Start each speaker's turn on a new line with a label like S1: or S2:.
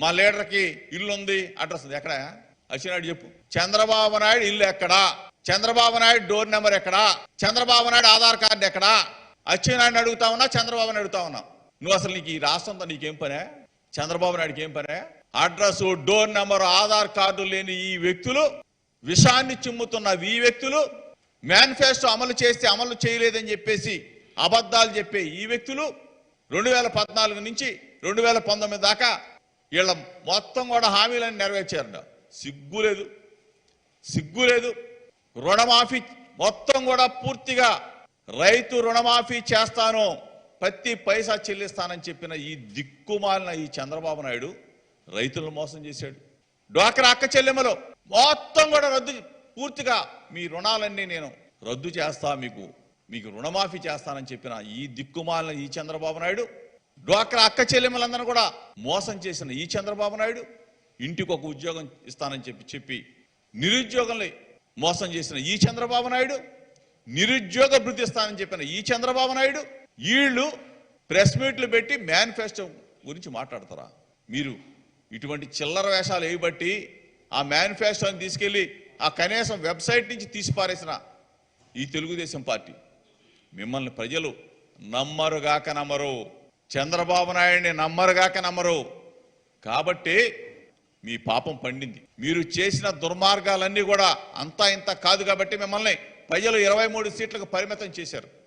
S1: మా లీడర్కి ఇల్లు ఉంది అడ్రస్ ఉంది. ఎక్కడ? అచ్చినాయుడు చెప్పు. చంద్రబాబు నాయుడు ఇల్లు ఎక్కడా? చంద్రబాబు నాయుడు డోర్ నెంబర్ ఎక్కడా? చంద్రబాబు నాయుడు ఆధార్ కార్డు ఎక్కడా? అచ్చినాయుడు అడుగుతా ఉన్నా చంద్రబాబుని అడుగుతా ఉన్నా. నువ్వు అసలు నీకు ఈ రాష్ట్రంతో నీకేం పనే? చంద్రబాబు నాయుడుకి ఏం పనే? Address door number Aadhaar card లేని ఈ వ్యక్తులు విషాన్ని చిమ్ముతున్న ఈ వ్యక్తులు మేనిఫెస్టో అమలు చేస్తే అమలు చేయలేదని చెప్పేసి అబద్ధాలు చెప్పే ఈ వ్యక్తులు రెండు వేల పద్నాలుగు నుంచి రెండు వేల పంతొమ్మిది దాకా వీళ్ళ మొత్తం కూడా హామీలను నెరవేర్చారంట. సిగ్గు లేదు. సిగ్గు లేదు. రుణమాఫీ మొత్తం కూడా పూర్తిగా రైతు రుణమాఫీ చేస్తాను ప్రతి పైసా చెల్లిస్తానని చెప్పిన ఈ దిక్కుమాలిన ఈ చంద్రబాబు నాయుడు రైతులను మోసం చేశాడు. డ్వాక్రా అక్క చెల్లెమ్మలో మొత్తం కూడా రద్దు పూర్తిగా మీ రుణాలన్నీ నేను రద్దు చేస్తా మీకు మీకు రుణమాఫీ చేస్తానని చెప్పిన ఈ దిక్కుమాలిన ఈ చంద్రబాబు నాయుడు డ్వాక్రా అక్క చెల్లెమ్మలందరూ కూడా మోసం చేసిన ఈ చంద్రబాబు నాయుడు ఇంటికి ఒక ఉద్యోగం ఇస్తానని చెప్పి చెప్పి నిరుద్యోగంలో మోసం చేసిన ఈ చంద్రబాబు నాయుడు నిరుద్యోగ భృతి ఇస్తానని చెప్పిన ఈ చంద్రబాబు నాయుడు వీళ్ళు ప్రెస్ మీట్లు పెట్టి మేనిఫెస్టో గురించి మాట్లాడతారా? మీరు ఇటువంటి చిల్లర వేషాలు వేయబట్టి ఆ మేనిఫెస్టోని తీసుకెళ్ళి ఆ కనీసం వెబ్సైట్ నుంచి తీసిపారేసిన ఈ తెలుగుదేశం పార్టీ. మిమ్మల్ని ప్రజలు నమ్మరుగాక నమ్మరు. చంద్రబాబు నాయుడిని నమ్మరుగాక నమ్మరు. కాబట్టి మీ పాపం పండింది. మీరు చేసిన దుర్మార్గాలన్నీ కూడా అంతా ఇంత కాదు కాబట్టి మిమ్మల్ని ప్రజలు ఇరవై మూడు సీట్లకు పరిమితం చేశారు.